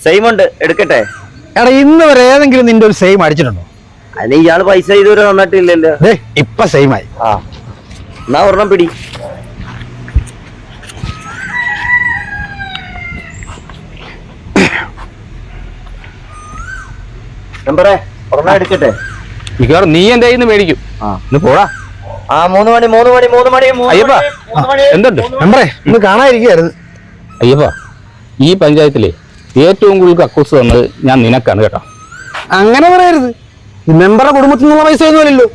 Same ഉണ്ട്. എടുക്കട്ടെ. എടാ ഇന്ന് വരെ ഏതെങ്കിലും നിന്റെ ഒരു സെയിം അടിച്ചിട്ടുണ്ടോ? അതിന് ഇയാൾ പൈസ ഇതുവരെ തന്നിട്ടില്ലല്ലോ ദേ ഇപ്പൊ സെയിം ആയി. ആ. എന്നാ ഒരെണ്ണം പിടി. നമ്പറേ ഒരെണ്ണം എടുക്കട്ടെ. മിക്കവാറും നീ എന്റെ കയ്യിൽ നിന്ന് മേടിക്കും ഇന്ന് പോടാ. ആ മൂന്ന് മണി മൂന്ന് മണി മൂന്ന് മണി മൂന്ന് അയ്യപ്പാ, മണി, മൂന്ന് മണി. എന്തുണ്ട്? മെമ്പറേ ഇന്ന് കാണാതിരിക്കുകയായിരുന്നു. അയ്യപ്പ ഈ പഞ്ചായത്തിലെ ഏറ്റവും കൂടുതൽ കക്കൂസ് തന്നത് ഞാൻ നിനക്കാണ് കേട്ടോ. അങ്ങനെ പറയരുത്. മെമ്പറുടെ കുടുംബത്തിൽ നിന്നുള്ള പൈസ ഒന്നുമല്ലല്ലോ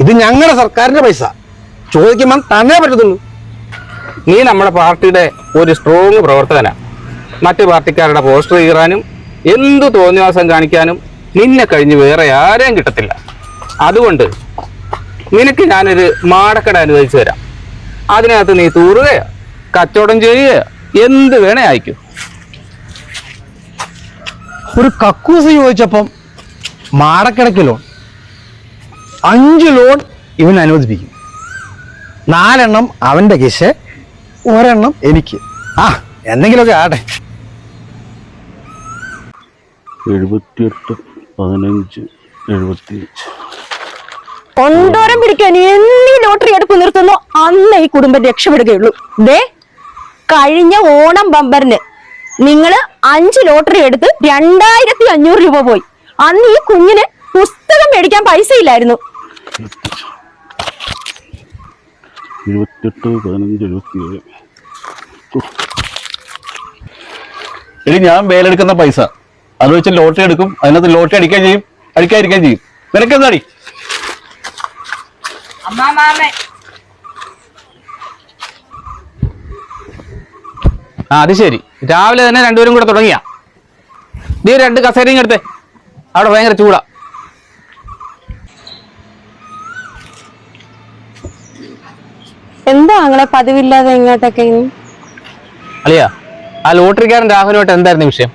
ഇത് ഞങ്ങളുടെ സർക്കാരിന്റെ പൈസ. ചോദിക്കുമ്പോൾ തന്നെ പറ്റത്തുള്ളൂ. നീ നമ്മുടെ പാർട്ടിയുടെ ഒരു സ്ട്രോങ് പ്രവർത്തകനാണ് മറ്റു പാർട്ടിക്കാരുടെ പോസ്റ്റർ കീറാനും എന്തു തോന്നിവാസം കാണിക്കാനും നിന്നെ കഴിഞ്ഞ് വേറെ ആരെയും കിട്ടത്തില്ല. അതുകൊണ്ട് നിനക്ക് ഞാനൊരു മാടക്കട അനുവദിച്ചു തരാം. അതിനകത്ത് നീ തൂറുകയോ കച്ചവടം ചെയ്യുകയോ എന്ത് വേണേ അയക്കൂ. ഒരു കക്കൂസ് ചോദിച്ചപ്പം മാടക്കിടയ്ക്ക് ലോൺ അഞ്ച് ലോൺ ഇവൻ അനുവദിപ്പിക്കും. നാലെണ്ണം അവന്റെ കിശ ഒരെണ്ണം എനിക്ക്. ആ എന്തെങ്കിലുമൊക്കെ ആട്ടെ എഴുപത്തിയെട്ട് പതിനഞ്ച് എഴുപത്തിയഞ്ച്. കൊണ്ടോരം പിടിക്കാൻ എന്നീ ലോട്ടറി എടുപ്പ് നിർത്തുന്നു? അന്നേ ഈ കുടുംബം രക്ഷപ്പെടുകയുള്ളൂ. ദേ കഴിഞ്ഞ ഓണം ബമ്പറിന് നിങ്ങൾ അഞ്ച് ലോട്ടറി എടുത്ത് രണ്ടായിരത്തി അഞ്ഞൂറ് രൂപ പോയി. അന്ന് ഈ കുഞ്ഞിന് പുസ്തകം മേടിക്കാൻ പൈസ ഇല്ലായിരുന്നു പതിനഞ്ച് എഴുപത്തിയേഴ് ഇനി ഞാൻ വേലെടുക്കുന്ന പൈസ. അത് വെച്ച് ലോട്ടറി എടുക്കും. അതിനകത്ത് ലോട്ടറി അടിക്കാൻ ചെയ്യും. അടിക്കാതിരിക്കാൻ ചെയ്യും. നിനക്കെന്താടി? ആ അത് ശരി. രാവിലെ തന്നെ രണ്ടുപേരും കൂടെ തുടങ്ങിയാ. നീ രണ്ട് കസേരയും എടുത്തേ. അവിടെ ഭയങ്കര ചൂടാ. എന്താ അങ്ങനെ പതിവില്ലാതെ ഇങ്ങോട്ടൊക്കെ അളിയാ ആ ലോട്ടറിക്കാരൻ രാഹുലുമായിട്ട് എന്തായിരുന്നു വിഷയം?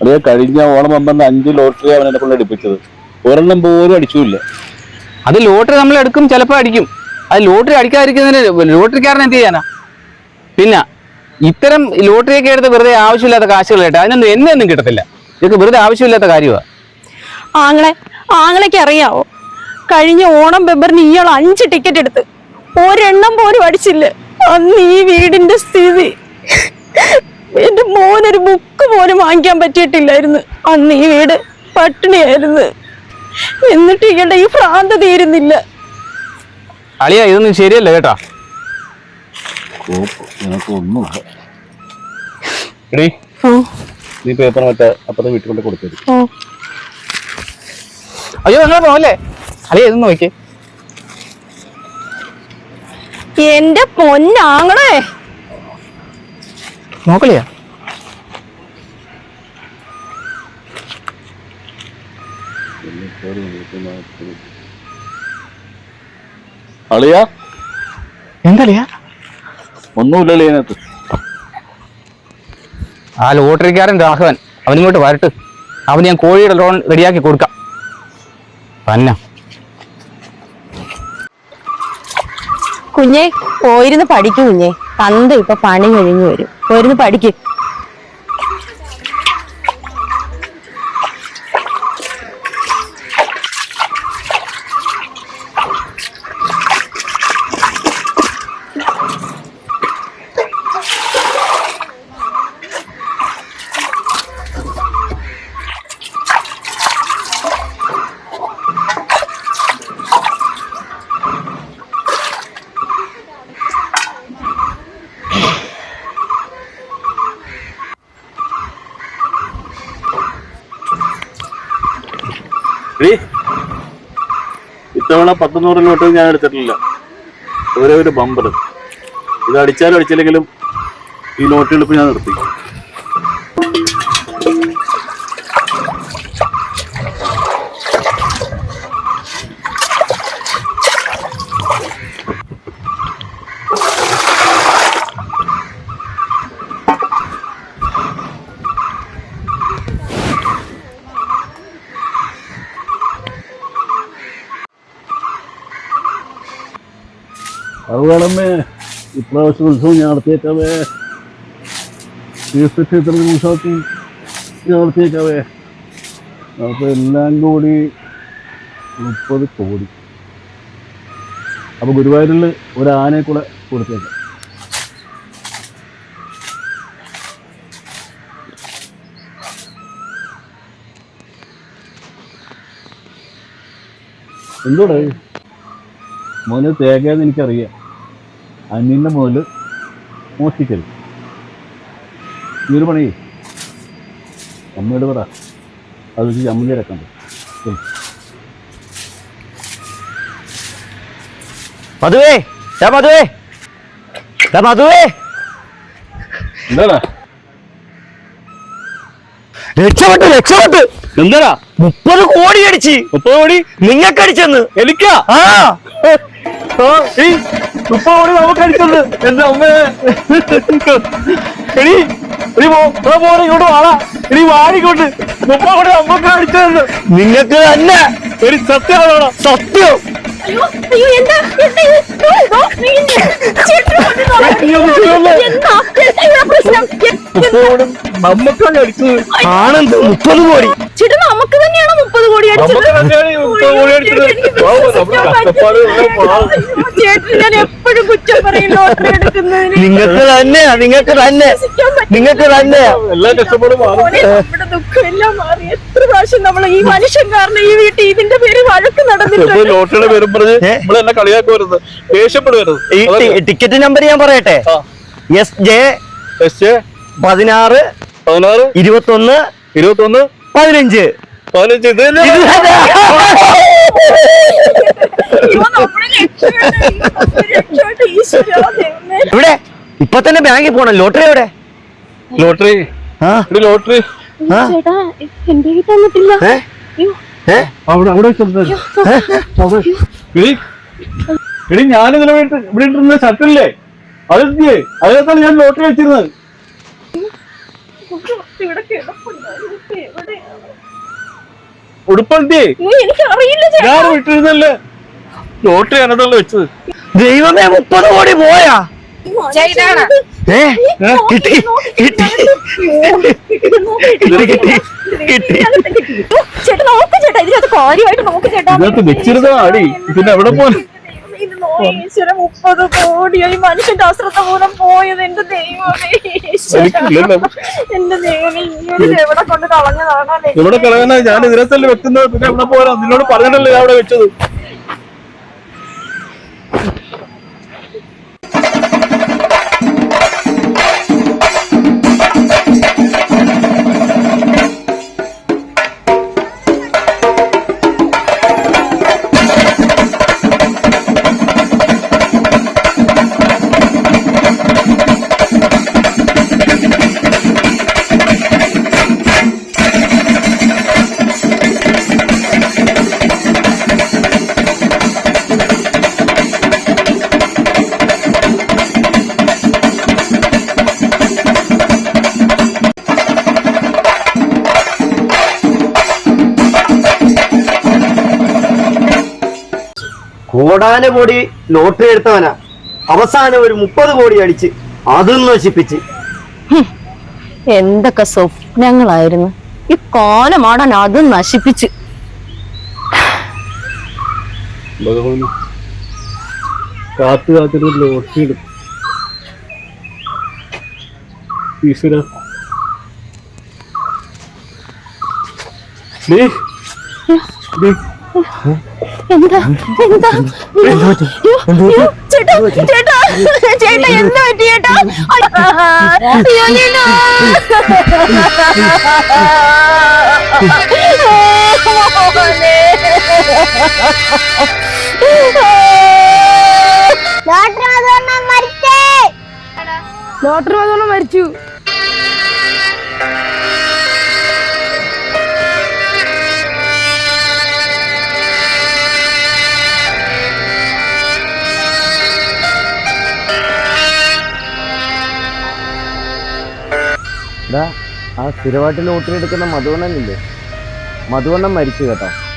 അതേ കഴിഞ്ഞ ഓണം വന്ന അഞ്ച് ലോട്ടറി അവൻ എന്നെ കൊണ്ട് അടിപ്പിച്ചത്. ഒരെണ്ണം പോലും അടിച്ചില്ല. അത് ലോട്ടറി നമ്മൾ എടുക്കും ചിലപ്പോൾ അടിക്കും. അത് ലോട്ടറി അടിക്കാതിരിക്കുന്നതിന് ലോട്ടറിക്കാരൻ എന്ത് ചെയ്യാനാ? പിന്നെ ഇത്തരം ലോട്ടറിയൊക്കെ എടുത്ത് വെറുതെ ആവശ്യമില്ലാത്ത കാശുകൾ കേട്ടോ. അതിനൊന്നും എന്നെ ഒന്നും കിട്ടത്തില്ല. ഇതൊക്കെ വെറുതെ ആവശ്യമില്ലാത്ത കാര്യമാണ് ആങ്ങളെ ആങ്ങളെക്ക് അറിയാവോ? കഴിഞ്ഞ ഓണം ബെബറിന് ഇയാൾ അഞ്ച് ടിക്കറ്റ് എടുത്ത്. ഒരെണ്ണം പോലും അടിച്ചില്ല. അന്ന് ഈ വീടിന്റെ സ്ഥിതി. എന്റെ മോനൊരു ബുക്ക് പോലും വാങ്ങിക്കാൻ പറ്റിയിട്ടില്ലായിരുന്നു. അന്ന് ഈ വീട് പട്ടിണിയായിരുന്നു. എന്നിട്ട് ഇയാളുടെ ഈ ഭ്രാന്ത തീരുന്നില്ല. അളിയ ഇതൊന്നും ശരിയല്ല കേട്ടോ. നിനക്ക് ഒന്നുമില്ല എടീ നീ പേപ്പർ മറ്റേ അപ്പുറത്തെ വീട്ടിൽ കൊണ്ട് കൊടുത്തത് അയ്യോ നിങ്ങൾ പോവല്ലേ? അല്ലേ ഇതൊന്നും നോക്കിയേ എന്റെ പൊന്നാങ്ങളെ നോക്കലിയാ അളിയാ? എന്തളിയാ ഒന്നുമില്ലല്ലേ ഇതിനകത്ത്. ആ ലോട്ടറിക്കാരൻ രാഘവൻ അവനിങ്ങോട്ട് വരട്ട്. അവന് ഞാൻ കോഴിയുടെ ലോൺ റെഡിയാക്കി കൊടുക്കാം. പന്ന കുഞ്ഞേ പോയിരുന്ന് പഠിക്കും കുഞ്ഞേ. തന്ത ഇപ്പൊ പണി കഴിഞ്ഞു വരും. പോയിരുന്ന് പഠിക്കും. ഇത്തവണ പത്തുനൂറ് നോട്ട് ഞാൻ എടുത്തിട്ടില്ല. ഒരേ ഒരു ബമ്പർ ഇത് അടിച്ചാലും അടിച്ചില്ലെങ്കിലും ഈ നോട്ടെടുപ്പ് ഞാൻ നിർത്തി. വേണമേ ഇപ്രാവശ്യം ഉത്സവം ഞാൻ നടത്തിയേക്കാവേ. തീർച്ചയായിട്ടും ഉത്സവത്തിൽ ഉത്സവത്തിൽ നടത്തിയേക്കാവേ. അപ്പൊ എല്ലാം കൂടി മുപ്പത് കോടി. അപ്പൊ ഗുരുവായൂരിൽ ഒരു ആനയെ കൂടെ കൊടുത്തേക്കാം. എന്തോടെ മോനെ തേക്കാന്ന് എനിക്കറിയാം. അന്യന്റെ മുതൽ മോഷ്ടിക്കരുത് ഈ ഒരു പണി അമ്മയോട് പറ. അത് വെച്ച് ചമ്മന്തി ഇറക്കണ്ട മധുവേ ഞാൻ മധുവേ. ഞാൻ മധുവേ. രക്ഷപ്പെട്ടു രക്ഷപ്പെട്ടു. എന്താടാ? മുപ്പത് കോടി അടിച്ച്. മുപ്പത് കോടി? നിങ്ങൾക്കടിച്ചെന്ന് എനിക്കാ? ആ. കോടി നമുക്ക് അടിച്ചത് എന്റെ അമ്മേ. എടി പോ ഇങ്ങോട്ട് വാടാ. കോടി നമുക്ക് അടിച്ചത് നിങ്ങൾക്ക് തന്നെ ഒരു സത്യമാണോ സത്യം. അയ്യോ അയ്യോ എന്താ? എന്താ ഇത്? ദോ, ദോ, നീ ഇങ്ങ് ചേട്ടനെ കൊണ്ട് നോക്ക്. അയ്യോ, അയ്യോ. എന്താ? എന്താ ഇവിടെ പ്രശ്നം മുപ്പത് കോടി നമുക്കാണ് അടിച്ചത്. ആണെന്ത്? മുപ്പത് കോടി ചേട്ടാ നമുക്ക് തന്നെയാണോ കോടി. അയ്യോ, ചേട്ടൻ ഞാൻ എപ്പോഴും കുറ്റം പറയും ലോട്ടറി എടുക്കുന്നതിന്. നിങ്ങൾക്ക് തന്നെയാ നിങ്ങൾക്ക് തന്നെ നിങ്ങക്ക്. നിങ്ങൾക്ക് എല്ലാ കഷ്ടപ്പാടും നമ്മുടെ ദുഃഖം എല്ലാം മാറി. എത്ര പ്രാവശ്യം നമ്മൾ ഈ മനുഷ്യൻ കാരണം ഈ വീട്ടിൽ ഇതിന്റെ പേര് വഴക്ക് ഇപ്പൊ നടന്നിട്ടുണ്ട് ലോട്ടറിയുടെ പേരും പറഞ്ഞ് ഏ? നമ്മളെല്ലാം കളിയാക്കുമായിരുന്നു ദേഷ്യപ്പെടുവരുത്. ഈ ടി- ടിക്കറ്റ് നമ്പർ ഞാൻ പറയട്ടെ? ആ. എസ് ജെ എസ് പതിനാറ് പതിനാറ് ഇരുപത്തൊന്ന് ഇരുപത്തൊന്ന് പതിനഞ്ച്. ഇവിടെ ഇപ്പൊ തന്നെ ബാങ്കിൽ പോണം. ലോട്ടറി എവിടെ? ലോട്ടറി. ലോട്ടറി. എന്റെ കയ്യിൽ തന്നിട്ടില്ല? അവിടെ അവിടെ. എടി ഞാൻ ഇവിടെ ഇട്ടിരുന്ന ഷർട്ടില്ലേ? അതെത്തിയേ അതിനകത്താണ് ഞാൻ ലോട്ടറി വെച്ചിരുന്നത്. ഇവിടെ കിടപ്പുണ്ടായിരുന്നു. ഞാൻ വിട്ടിരുന്നല്ലേ? ലോട്ടറി വെച്ചത്. ദൈവമേ മുപ്പത് കോടി പോയാ? ഏ? കിട്ടി കിട്ടി. കിട്ടി കിട്ടി. ചേട്ടാ നോക്ക് ചേട്ടാ ഇതിനകത്ത് കാര്യമായിട്ട് നോക്കി ചേട്ടാ. ഇതിനകത്ത് വെച്ചിരുന്നാടി പിന്നെ എവിടെ പോലും ഈശ്വര മുപ്പത് കോടിയായി മനുഷ്യന്റെ അശ്രദ്ധ മൂലം പോയത് എന്റെ ദൈവമേ. എന്റെ ദൈവമേ ഇങ്ങനെ എവിടെ കൊണ്ട് കളഞ്ഞതാണ് ഇവിടെ ഞാൻ ഇതിനകത്തല്ലേ വെക്കുന്നത്. പിന്നെ എവിടെ പോരാ നിന്നോട് പറഞ്ഞിട്ടല്ലേ ഞാൻ അവിടെ വെച്ചത്. കോടാനുകോടി ലോട്ടറി എടുത്തവനാ. അവസാനം ഒരു മുപ്പത് കോടി അടിച്ച് അതും നശിപ്പിച്ച്. എന്തൊക്കെ സ്വപ്നങ്ങളായിരുന്നു. ഈ കോലമാടാൻ അതും നശിപ്പിച്ച്. കാത്തു കാത്തിട്ട് ലോട്ടറി എടുക്കും ഈശ്വര. നീ എന്താ? എന്താ? ചേട്ടാ ചേട്ടാ ചേട്ടാ എന്താ പറ്റി ചേട്ടാ? വന്നോണം മരിച്ചു. സ്ഥിരമായിട്ട് ലോട്ടറി എടുക്കുന്ന മധുവണ്ണനില്ലേ? മധുവണ്ണൻ മരിച്ചു കേട്ടോ.